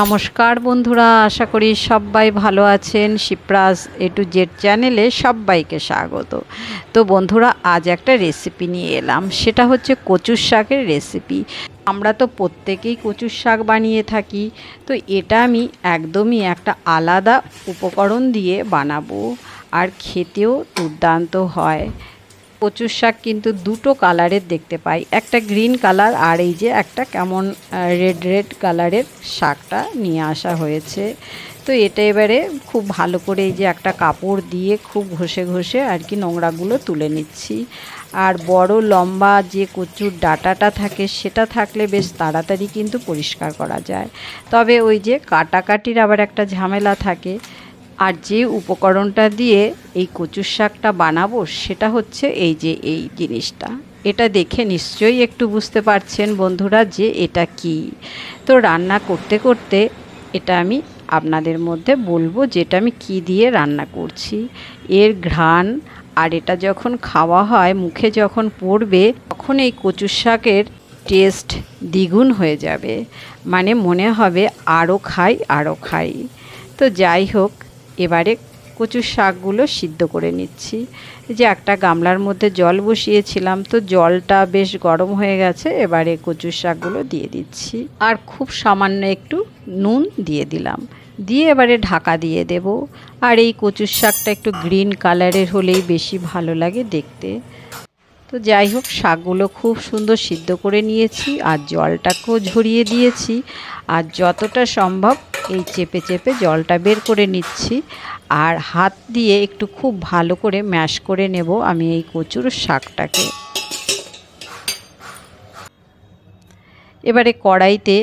নমস্কার বন্ধুরা, আশা করি সবাই ভালো আছেন। শিপ্রাস এ টু জেড চ্যানেলে সবাইকে স্বাগত। তো বন্ধুরা, আজ একটা রেসিপি নিয়ে এলাম। সেটা হচ্ছে কচুর শাকের রেসিপি আমরা তো প্রত্যেকেই কচুর শাক বানিয়ে থাকি। তো এটা আমি একদমই একটা আলাদা উপকরণ দিয়ে বানাবো। আর খেতেও দুর্দান্ত হয়। কচুর শাক কিন্তু দুটো কালারের দেখতে পাই। একটা গ্রিন কালার আর এই যে একটা কেমন রেড রেড কালারের শাকটা নিয়ে আসা হয়েছে। তো এটা এবারে খুব ভালো করে এই যে একটা কাপড় দিয়ে খুব ঘষে ঘষে আর কি নোংরাগুলো তুলে নিচ্ছি। আর বড় লম্বা যে কচুর ডাটাটা থাকে সেটা থাকলে বেশ তাড়াতাড়ি কিন্তু পরিষ্কার করা যায়। তবে ওই যে কাটাকাটির আবার একটা ঝামেলা থাকে। আর যে উপকরণটা দিয়ে এই কচুর শাকটা বানাবো, সেটা হচ্ছে এই যে এই জিনিসটা। এটা দেখে নিশ্চয়ই একটু বুঝতে পারছেন বন্ধুরা যে এটা কি। তো রান্না করতে করতে এটা আমি আপনাদের মধ্যে বলব যেটা আমি কি দিয়ে রান্না করছি। এর ঘ্রাণ আর এটা যখন খাওয়া হয়, মুখে যখন পড়বে, তখন এই কচুর শাকের টেস্ট দ্বিগুণ হয়ে যাবে। মানে মনে হবে আরও খাই আরও খাই। তো যাই হোক এবারে কচুর শাকগুলো সিদ্ধ করে নিচ্ছি। যে একটা গামলার মধ্যে জল বসিয়েছিলাম, তো জলটা বেশ গরম হয়ে গেছে, এবারে কচুর শাকগুলো দিয়ে দিচ্ছি। আর খুব সামান্য একটু নুন দিয়ে দিলাম। দিয়ে এবারে ঢাকা দিয়ে দেব। আর এই কচুর শাকটা একটু গ্রিন কালারের হলেই বেশি ভালো লাগে দেখতে। তো যাই হোক, শাকগুলো খুব সুন্দর সিদ্ধ করে নিয়েছি, আর জলটাকেও ঝরিয়ে দিয়েছি। আর যতটা সম্ভব এই চেপে চেপে জলটা বের করে নিচ্ছি আর হাত দিয়ে একটু খুব ভালো করে ম্যাশ করে নেব আমি এই কচুর শাকটাকে। এবারে কড়াইতে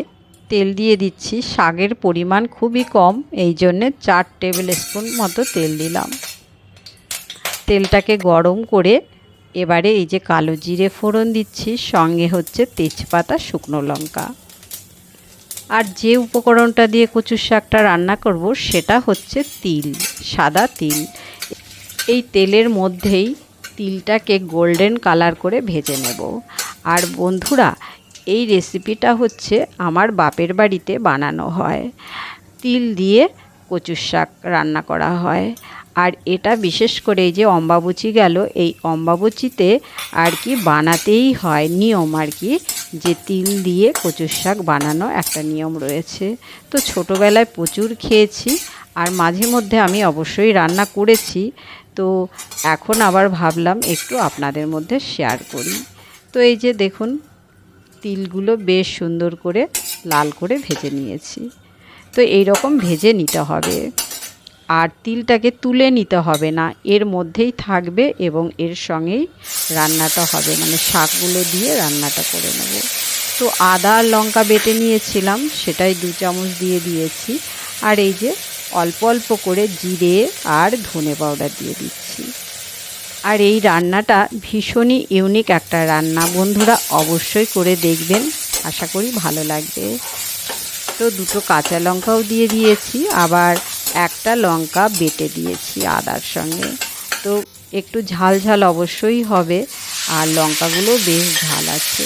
তেল দিয়ে দিচ্ছি, শাকের পরিমাণ খুবই কম, এই জন্যে চার টেবিল স্পুন মতো তেল দিলাম। তেলটাকে গরম করে এবারে এই যে কালো জিরে ফোড়ন দিচ্ছি, সঙ্গে হচ্ছে তেজপাতা, শুকনো লঙ্কা। আর যে উপকরণটা দিয়ে কচুর শাকটা রান্না করব, সেটা হচ্ছে তিল, সাদা তিল। এই তেলের মধ্যেই তিলটাকে গোল্ডেন কালার করে ভেজে নেব। আর বন্ধুরা, এই রেসিপিটা হচ্ছে আমার বাপের বাড়িতে বানানো হয়। তিল দিয়ে কচুর শাক রান্না করা হয়। আর এটা বিশেষ করে যে অম্বাবুচি গেল, এই অম্বাবুচিতে আর কি বানাতেই হয় নিয়ম আর কি। যে তিল দিয়ে কচুর শাক বানানো একটা নিয়ম রয়েছে। তো ছোটোবেলায় প্রচুর খেয়েছি আর মাঝে মধ্যে আমি অবশ্যই রান্না করেছি। তো এখন আবার ভাবলাম একটু আপনাদের মধ্যে শেয়ার করি। তো এই যে দেখুন, তিলগুলো বেশ সুন্দর করে লাল করে ভেজে নিয়েছি। তো এই রকম ভেজে নিতে হবে। আর তিলটাকে তুলে নিতে হবে না। এর মধ্যেই থাকবে এবং এর সঙ্গেই রান্নাটা হবে। মানে শাকগুলো দিয়ে রান্নাটা করে নেব। তো আদা, লঙ্কা বেটে নিয়েছিলাম, সেটাই দু চামচ দিয়ে দিয়েছি। আর এই যে অল্প অল্প করে জিরে আর ধনে পাউডার দিয়ে দিচ্ছি। আর এই রান্নাটা ভীষণই ইউনিক একটা রান্না। বন্ধুরা অবশ্যই করে দেখবেন। আশা করি ভালো লাগবে। তো দুটো কাঁচা লঙ্কাও দিয়ে দিয়েছি। আবার একটা লঙ্কা বেটে দিয়েছি আদার সঙ্গে। তো একটু ঝাল ঝাল অবশ্যই হবে, আর লঙ্কাগুলো বেশ ঝাল আছে।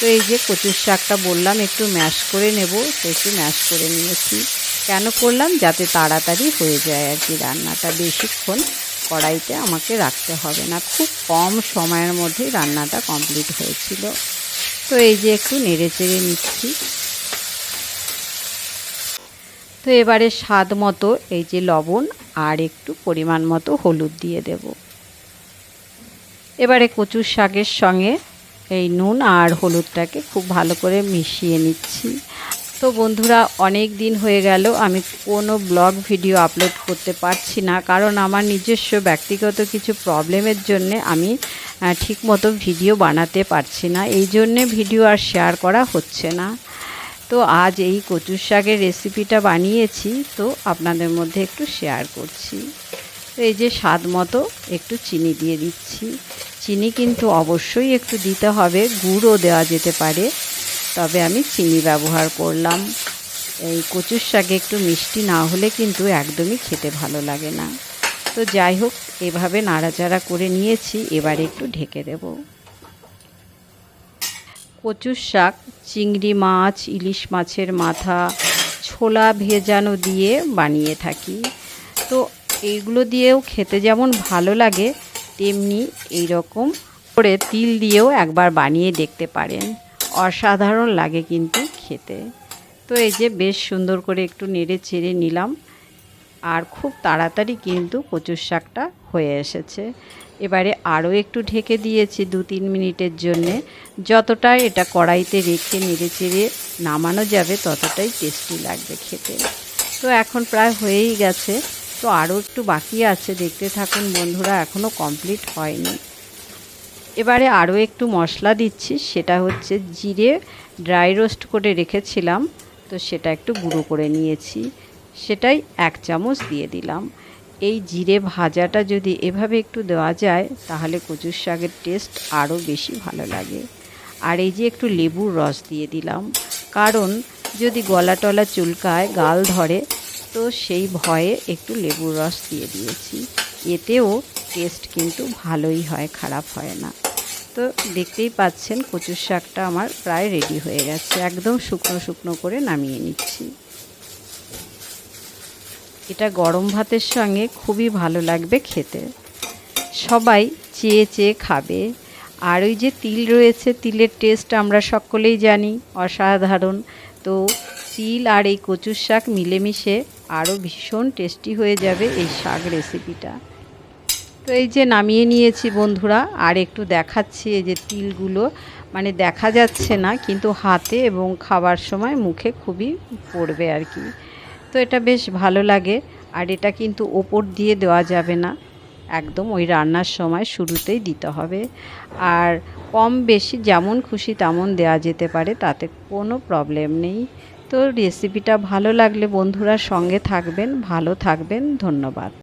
তো এই যে কচুর শাকটা বললাম, একটু ম্যাশ করে নেব, তো একটু ম্যাশ করে নিয়েছি। কেন করলাম? যাতে তাড়াতাড়ি হয়ে যায় আর কি রান্নাটা। বেশিক্ষণ কড়াইতে আমাকে রাখতে হবে না। খুব কম সময়ের মধ্যেই রান্নাটা কমপ্লিট হয়েছিল। তো এই যে একটু নেড়ে চেড়ে নিচ্ছি। তো এবারে স্বাদ মতো এই যে লবণ আর একটু পরিমাণ মতো হলুদ দিয়ে দেব। এবারে কচুর শাকের সঙ্গে এই নুন আর হলুদটাকে খুব ভালো করে মিশিয়ে নিচ্ছি। তো বন্ধুরা, অনেক দিন হয়ে গেল, আমি কোনো ব্লগ ভিডিও আপলোড করতে পারছি না, কারণ আমার নিজস্ব ব্যক্তিগত কিছু প্রবলেমের জন্যে আমি ঠিকমতো ভিডিও বানাতে পারছি না। এই জন্যে ভিডিও আর শেয়ার করা হচ্ছে না। তো আজ এই কচুর শাকের রেসিপিটা বানিয়েছি, তো আপনাদের মধ্যে একটু শেয়ার করছি। তো এই যে স্বাদ মতো একটু চিনি দিয়ে দিচ্ছি। চিনি কিন্তু অবশ্যই একটু দিতে হবে গুড়ও দেওয়া যেতে পারে, তবে আমি চিনি ব্যবহার করলাম। এই কচুর শাকে একটু মিষ্টি না হলে কিন্তু একদমই খেতে ভালো লাগে না। তো যাই হোক, এভাবে নাড়াচাড়া করে নিয়েছি, এবারে একটু ঢেকে দেবো। কচুর শাক, চিংড়ি মাছ, ইলিশ মাছের মাথা, ছোলা ভেজানো দিয়ে বানিয়ে থাকি। তো এইগুলো দিয়েও খেতে যেমন ভালো লাগে, তেমনি এই রকম করে তিল দিয়েও একবার বানিয়ে দেখতে পারেন। অসাধারণ লাগে কিন্তু খেতে। তো এই যে বেশ সুন্দর করে একটু নেড়ে চেড়ে নিলাম। আর খুব তাড়াতাড়ি কিন্তু কচুর শাকটা হয়ে এসেছে। এবারে আরও একটু ঢেকে দিয়েছি দু তিন মিনিটের জন্যে। যতটা এটা কড়াইতে রেখে নেড়ে চেড়ে নামানো যাবে, ততটাই টেস্টি লাগবে খেতে। তো এখন প্রায় হয়েই গেছে। তো আরও একটু বাকি আছে, দেখতে থাকুন বন্ধুরা এখনও কমপ্লিট হয়নি। এবারে আরও একটু মশলা দিচ্ছি, সেটা হচ্ছে জিরে, ড্রাই রোস্ট করে রেখেছিলাম। তো সেটা একটু গুঁড়ো করে নিয়েছি। সেটাই এক চামচ দিয়ে দিলাম। এই জিরে ভাজাটা যদি এভাবে একটু দেওয়া যায়, তাহলে কচুর শাকের টেস্ট আরও বেশি ভালো লাগে। আর এই যে একটু লেবুর রস দিয়ে দিলাম। কারণ যদি গলা টলা চুলকায়, গাল ধরে, তো সেই ভয়ে একটু লেবুর রস দিয়ে দিয়েছি। এতেও টেস্ট কিন্তু ভালোই হয়, খারাপ হয় না। তো দেখতেই পাচ্ছেন কচুর শাকটা আমার প্রায় রেডি হয়ে গেছে। একদম শুকনো শুকনো করে নামিয়ে নিচ্ছি। এটা গরম ভাতের সঙ্গে খুবই ভালো লাগবে খেতে। সবাই চেয়ে চেয়ে খাবে। আর ওই যে তিল রয়েছে, তিলের টেস্ট আমরা সকলেই জানি, অসাধারণ। তো তিল আর এই কচুর শাক মিলেমিশে আরও ভীষণ টেস্টি হয়ে যাবে এই শাক রেসিপিটা তো এই যে নামিয়ে নিয়েছি বন্ধুরা, আর একটু দেখাচ্ছি এই যে তিলগুলো। মানে দেখা যাচ্ছে না, কিন্তু হাতে এবং খাবার সময় মুখে খুবই পড়বে আর কি। তো এটা বেশ ভালো লাগে। আর এটা কিন্তু ওপর দিয়ে দেওয়া যাবে না। একদম ওই রান্নার সময় শুরুতেই দিতে হবে। আর কম বেশি যেমন খুশি তেমন দেওয়া যেতে পারে, তাতে কোনো প্রবলেম নেই। তো রেসিপিটা ভালো লাগলে বন্ধুরা সঙ্গে থাকবেন, ভালো থাকবেন, ধন্যবাদ।